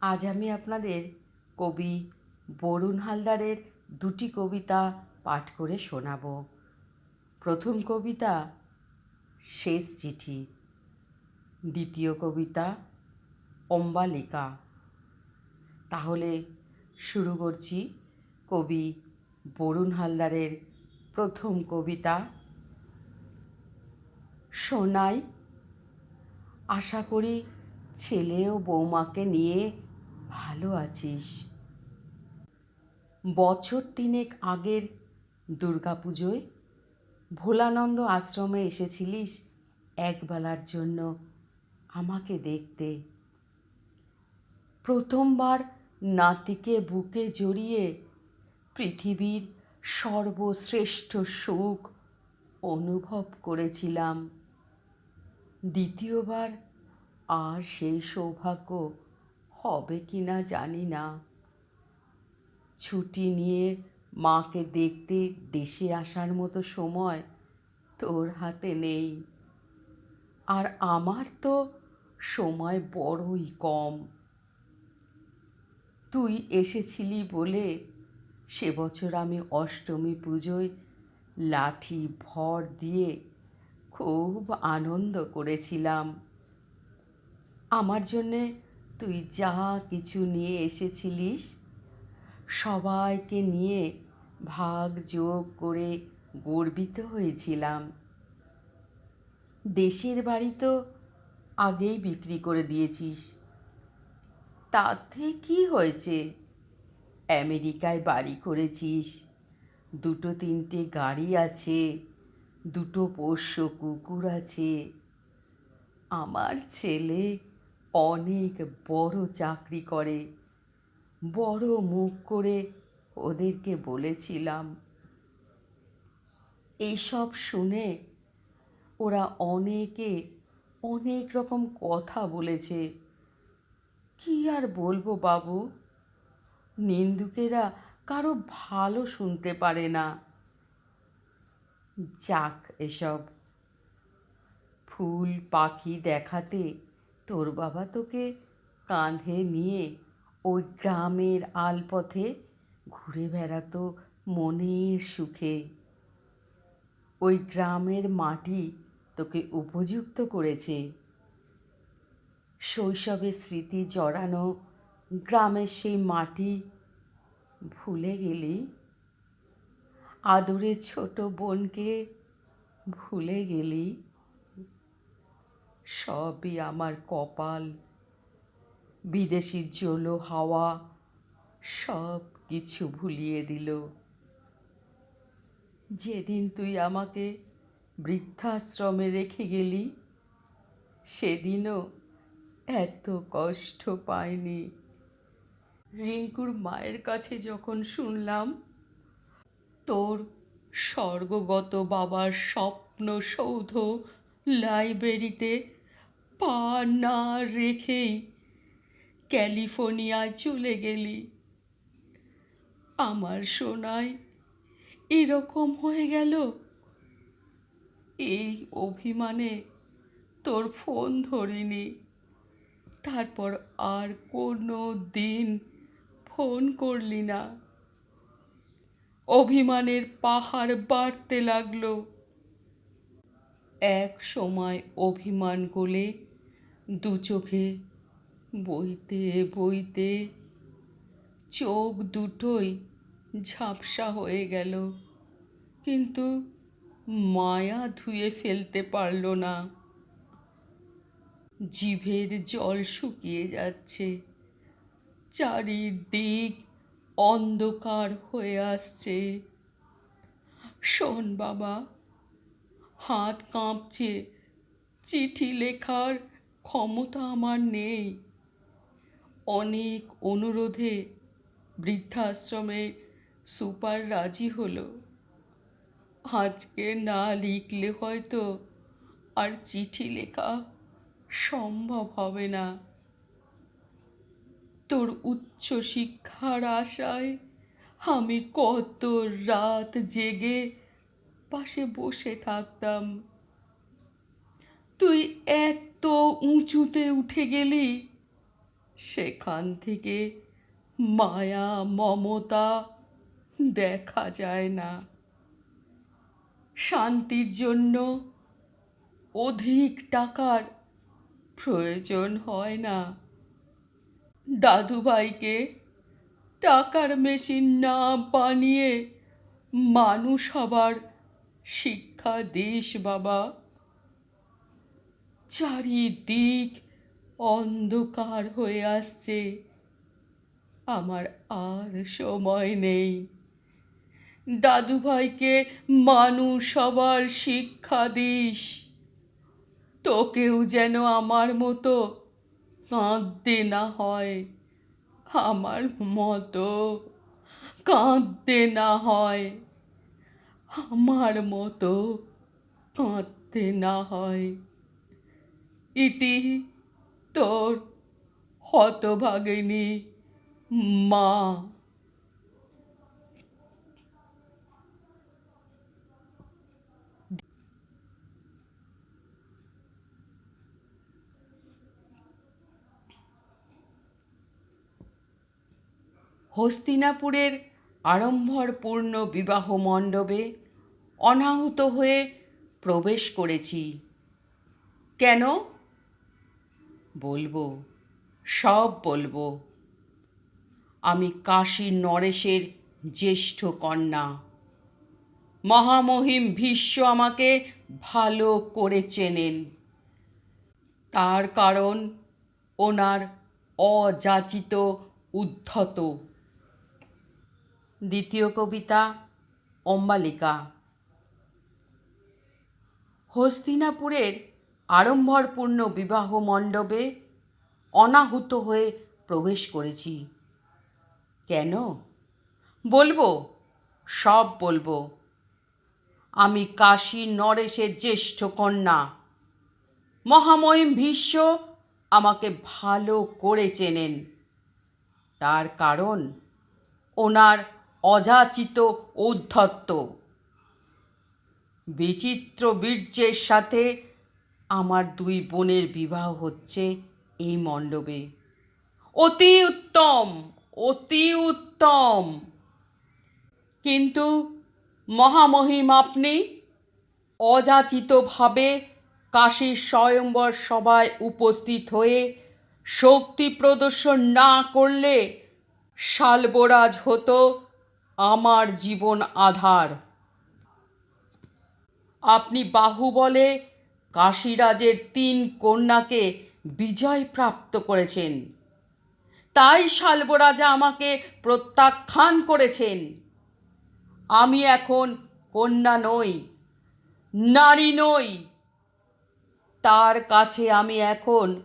আজ আমি আপনাদের কবি বরুণ হালদারের দুটি কবিতা পাঠ করে শোনাব। প্রথম কবিতা শেষ চিঠি, দ্বিতীয় কবিতা অম্বালিকা। তাহলে শুরু করছি কবি বরুণ হালদারের প্রথম কবিতা। শোনাই আশা করি ছেলে ও বৌমাকে নিয়ে ভালো আছিস। বছর তিনেক আগের দুর্গাপুজোয় ভোলানন্দ আশ্রমে এসেছিলিস একবেলার জন্য আমাকে দেখতে। প্রথমবার নাতিকে বুকে জড়িয়ে পৃথিবীর সর্বশ্রেষ্ঠ সুখ অনুভব করেছিলাম। দ্বিতীয়বার আর সেই সৌভাগ্য হবে কি না জানি না। ছুটি নিয়ে মাকে দেখতে দেশে আসার মতো সময় তোর হাতে নেই। আর আমার তো সময় বড়ই কম। তুই এসেছিলি বলে সে বছর আমি অষ্টমী পুজোয় লাঠি ভর দিয়ে খুব আনন্দ করেছিলাম। আমার জন্যে তুই যা কিছু নিয়ে এসেছিলিস, সবাইকে নিয়ে ভাগ যোগ করে গর্বিত হয়েছিলাম। দেশের বাড়ি তো আগেই বিক্রি করে দিয়েছিস। তাতে কি হয়েছে? আমেরিকায় বাড়ি করেছিস, দুটো তিনটে গাড়ি আছে, দুটো পোষ্য কুকুর আছে। আমার ছেলে অনেক বড় চাকরি করে। বড় মুখ করে ওদেরকে বলেছিলাম এইসব শুনে ওরা অনেকে অনেক রকম কথা বলেছে। কি আর বলব বাবু? নিন্দুকেরা কারও ভালো শুনতে পারে না। যাক এসব। ফুল পাখি দেখাতে তোর বাবা তোকে কাঁধে নিয়ে ওই গ্রামের আলপথে ঘুরে বেড়াতো মনের সুখে। ওই গ্রামের মাটি তোকে উপযুক্ত করেছে। শৈশবের স্মৃতি জড়ানো গ্রামের সেই মাটি ভুলে গেলি? আদরের ছোট বোনকে ভুলে গেলি? সবই আমার কপাল। বিদেশির জলো হাওয়া সব কিছু ভুলিয়ে দিল। যেদিন তুই আমাকে বৃদ্ধাশ্রমে রেখে গেলি, সেদিনও এত কষ্ট পাইনি। রিঙ্কুর মায়ের কাছে যখন শুনলাম, তোর স্বর্গগত বাবার স্বপ্ন সৌধ লাইব্রেরিতে পা না রেখেই ক্যালিফোর্নিয়ায় চলে গেলি। আমার সোনায় এরকম হয়ে গেল? এই অভিমানে তোর ফোন ধরিনি। তারপর আর কোনো দিন ফোন করলি না। অভিমানের পাহাড় বাড়তে লাগল। এক সময় অভিমান গলে দু চোখে, বইতে বইতে। চোখ দুটোই ঝাপসা হয়ে গেল। কিন্তু মায়া ধুয়ে ফেলতে পারল না। জিভের জল শুকিয়ে যাচ্ছে। চারিদিক অন্ধকার হয়ে আসছে। শোন বাবা, হাত কাঁপছে। চিঠি লেখার ক্ষমতা আমার নেই। অনেক অনুরোধে বৃদ্ধাশ্রমের সুপার রাজি হলো। আজকে না লিখলে হয়তো আর চিঠি লেখা সম্ভব হবে না। তোর উচ্চ শিক্ষার আশায় আমি কত রাত জেগে পাশে বসে থাকতাম। তুই এত উঁচুতে উঠে গেলি, সেখান থেকে মায়া, মমতা দেখা যায় না। শান্তির জন্য অধিক টাকার প্রয়োজন হয় না। দাদুভাইকে টাকার মেশিন না বানিয়ে মানুষ হবার শিক্ষা দিস, বাবা। চারিদিক অন্ধকার হয়ে আসছে। আমার আর সময় নেই। দাদুভাইকে মানুষ সবার শিক্ষা দিস। তোকেও যেন আমার মতো কাঁদতে না হয়। আমার মতো কাঁদতে না হয়। আমার মতো কাঁদতে না হয়। ইতি তোর হতভাগিনী মা। হস্তিনাপুরের আড়ম্বরপূর্ণ বিবাহ মণ্ডপে অনাহুত হয়ে প্রবেশ করেছি। কেন? বলব, সব বলব। আমি কাশী নরেশের জ্যেষ্ঠ কন্যা। মহামহিম ভীষ্ম আমাকে ভালো করে চেনেন। তার কারণ ওনার অযাচিত উদ্ধত। দ্বিতীয় কবিতা, অম্বালিকা। হস্তিনাপুরের আড়ম্বরপূর্ণ বিবাহ মণ্ডপে অনাহুত হয়ে প্রবেশ করেছি। কেন? বলব, সব বলব। আমি কাশী নরেশের জ্যেষ্ঠ কন্যা। মহামহিম ভীষ্ম আমাকে ভালো করে চেনেন। তার কারণ, ওনার অযাচিত ঔদ্ধত্য। বিচিত্র বীর্যের সাথে আমার দুই বোনের বিবাহ হচ্ছে এই মণ্ডপে। অতি উত্তম অতি উত্তম। কিন্তু মহামহিম আপনি অযাচিতভাবে কাশীর স্বয়ম্বর সভায় উপস্থিত হয়ে শক্তি প্রদর্শন না করলে শালবরাজ হতো আমার জীবন আধার। আপনি বাহুবলে কাশীরাজের তিন কন্যাকে বিজয় প্রাপ্ত করেছেন। তাই শালবরাজা আমাকে প্রত্যাখ্যান করেছেন। আমি এখন কন্যা নই, নারী নই। তার কাছে আমি এখন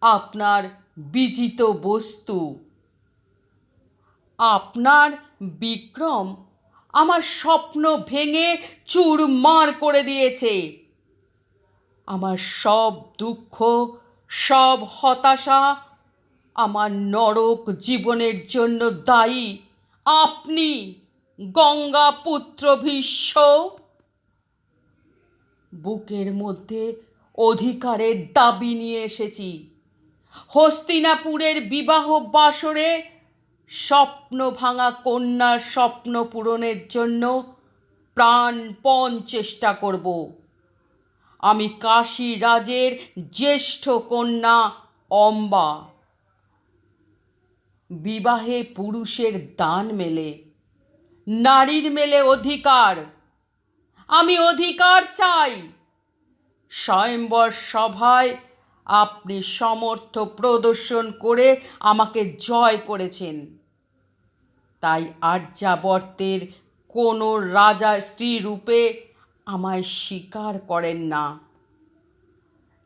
আপনার বিজিত বস্তু। আপনার বিক্রম আমার স্বপ্ন ভেঙে চুরমার করে দিয়েছে। আমার সব দুঃখ, সব হতাশা আমার নরক জীবনের জন্য দায়ী। আপনি গঙ্গা পুত্র ভীষ্ম, বুকের মধ্যে অধিকারের দাবি নিয়ে এসেছি। হস্তিনাপুরের বিবাহ বাসরে স্বপ্ন ভাঙা কন্যার স্বপ্ন পূরণের জন্য প্রাণপণ চেষ্টা করব। আমি কাশী রাজের জ্যেষ্ঠ কন্যা অম্বা। বিবাহে পুরুষের দান মেলে, নারীর মেলে অধিকার। আমি অধিকার চাই। স্বয়ম্বর সভায় আপনি সমর্থ প্রদর্শন করে আমাকে জয় করেছেন। তাই আর্যাবর্তের কোনো রাজা স্ত্রী রূপে আমায় স্বীকার করেন না।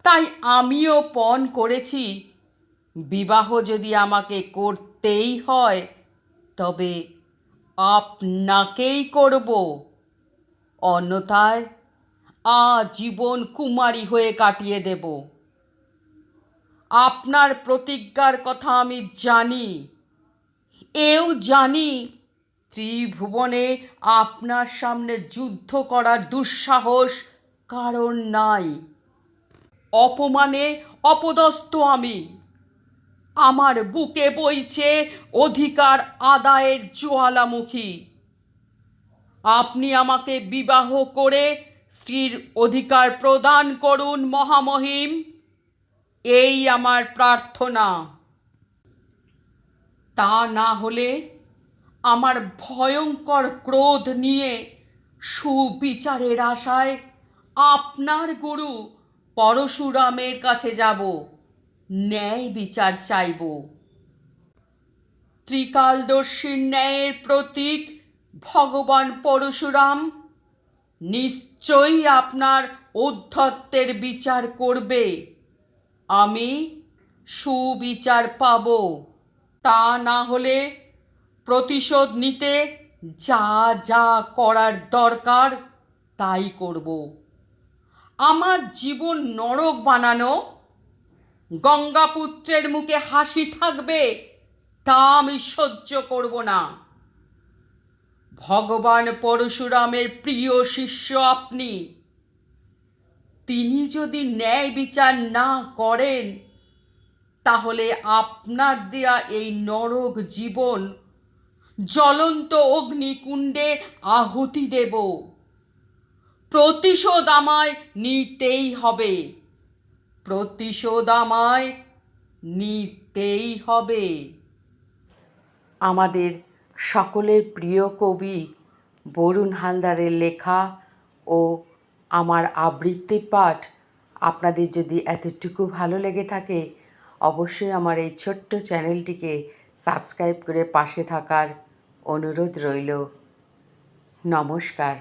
তাই আমিও পণ করেছি, বিবাহ যদি আমাকে করতেই হয়, তবে আপনাকেই করব। অন্যথায় আজীবন কুমারী হয়ে কাটিয়ে দেব। আপনার প্রতিজ্ঞার কথা আমি জানি, এও জানি ত্রিভুবনে আপনার সামনে যুদ্ধ করার দুঃসাহস কারণ নাই। অপমানে অপদস্থ আমি। আমার বুকে বইছে অধিকার আদায়ের জ্বালামুখী। আপনি আমাকে বিবাহ করে স্ত্রীর অধিকার প্রদান করুন, মহামহিম। এই আমার প্রার্থনা। তা না হলে আমার ভয়ঙ্কর ক্রোধ নিয়ে সুবিচারের আশায় আপনার গুরু পরশুরামের কাছে যাব, ন্যায় বিচার চাইব। ত্রিকালদর্শীর ন্যায়ের প্রতীক ভগবান পরশুরাম নিশ্চয়ই আপনার ঔদ্ধত্যের বিচার করবে। আমি সুবিচার পাব। তা না হলে প্রতিশোধ নিতে যা যা করার দরকার, তাই করব। আমার জীবন নরক বানানো, গঙ্গাপুত্রের মুখে হাসি থাকবে, তা আমি সহ্য করব না। ভগবান পরশুরামের প্রিয় শিষ্য আপনি। তিনি যদি ন্যায় বিচার না করেন, তাহলে আপনার দেয়া এই নরক জীবন জ্বলন্ত অগ্নিকুণ্ডে আহুতি দেব। প্রতিশোধ আমায় নিতেই হবে। প্রতিশোধ আমায় নিতেই হবে। আমাদের সকলের প্রিয় কবি বরুণ হালদারের লেখা ও আমার আবৃত্তি পাঠ আপনাদের যদি এতটুকু ভালো লেগে থাকে, অবশ্যই আমার এই ছোট্ট চ্যানেলটিকে সাবস্ক্রাইব করে পাশে থাকার অনুরোধ রইল। নমস্কার।